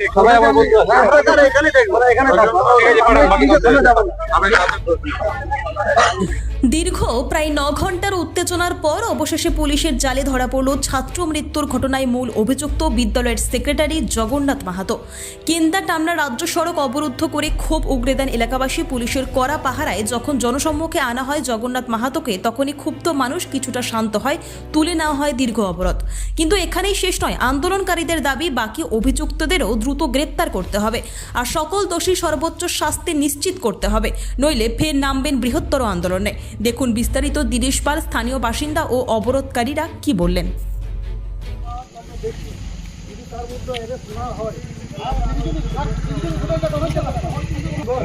সবাই আমার বন্ধু আমরা তারা এখানে দেখব। এখানে থাকব। ঠিক না। দীর্ঘ প্রায় ন ঘণ্টার উত্তেজনার পর অবশেষে পুলিশের জালে ধরা পড়ল ছাত্র মৃত্যুর ঘটনায় মূল অভিযুক্ত বিদ্যালয়ের সেক্রেটারি জগন্নাথ মাহাতো। কেন্দা টামনা রাজ্য সড়ক অবরুদ্ধ করে ক্ষোভ উগরে দেন এলাকাবাসী পুলিশের কড়া পাহারায়। যখন জনসম্মুখে আনা হয় জগন্নাথ মাহাতোকে, তখনই ক্ষুব্ধ মানুষ কিছুটা শান্ত হয়, তুলে নেওয়া হয় দীর্ঘ অবরোধ। কিন্তু এখানেই শেষ নয়, আন্দোলনকারীদের দাবি, বাকি অভিযুক্তদেরও দ্রুত গ্রেপ্তার করতে হবে। আর সকল দোষী সর্বোচ্চ শাস্তি নিশ্চিত করতে হবে, নইলে ফের নামবেন বৃহত্তর আন্দোলনে। দেখুন বিস্তারিত দিনেশ পাল স্থানীয় বাসিন্দা ও অবরোধকারীরা কি বললেন?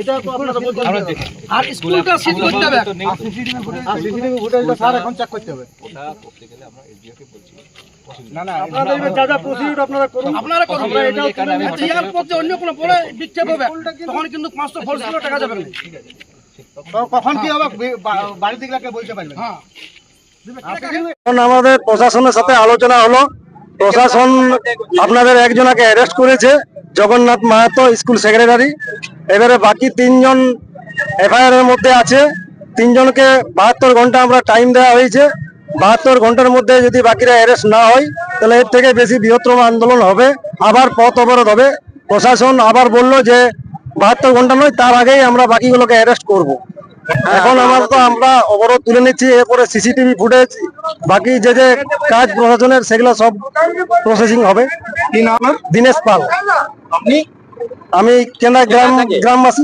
এটা তো আপনারা বলছেন আর স্কুলটা সিট করতে হবে সিসিটিভি ফুটেজটা স্যার এখন চেক করতে হবে। আপনাদের এবার যা যা প্রসিডিউর আপনারা করুন। আপনারা করুন। আমরা এটাও তুলে নিচ্ছি। জিয়ার পথে অন্য কোনো পরে বিক্ষেপ হবে। তখন কিন্তু পাঁচশো ফোর্স টাকা যাবে না। কখন কি হবে? বাড়ি থেকে গিয়ে বলতে পারবেন। হ্যাঁ। আমাদের প্রশাসনের সাথে আলোচনা হলো। প্রশাসন আপনাদের একজনকে অ্যারেস্ট করেছে। Jagannath Mahato school secretary. এবারে বাকি তিনজন এফআইআর এর মধ্যে আছে। তিনজনকে বাহাত্তর ঘণ্টা আমরা টাইম দেওয়া হয়েছে। বাহাত্তর ঘণ্টার মধ্যে যদি বাকিরা অ্যারেস্ট না হয় তাহলে এর থেকে বেশি বৃহত্তম আন্দোলন হবে। আবার পথ অবরোধ হবে। প্রশাসন আবার বলল যে বাহাত্তর ঘণ্টা নয় তার আগেই আমরা বাকিগুলোকে অ্যারেস্ট করব। এখন আমার তো আমরা অবরোধ তুলে নিচ্ছি এরপরে সিসিটিভি ফুটেজ বাকি যে যে কাজ প্রশাসনের সেগুলো সব প্রসেসিং হবে। দিনেশ পাল। আপনি? আমি কেনা গ্রাম গ্রামবাসী।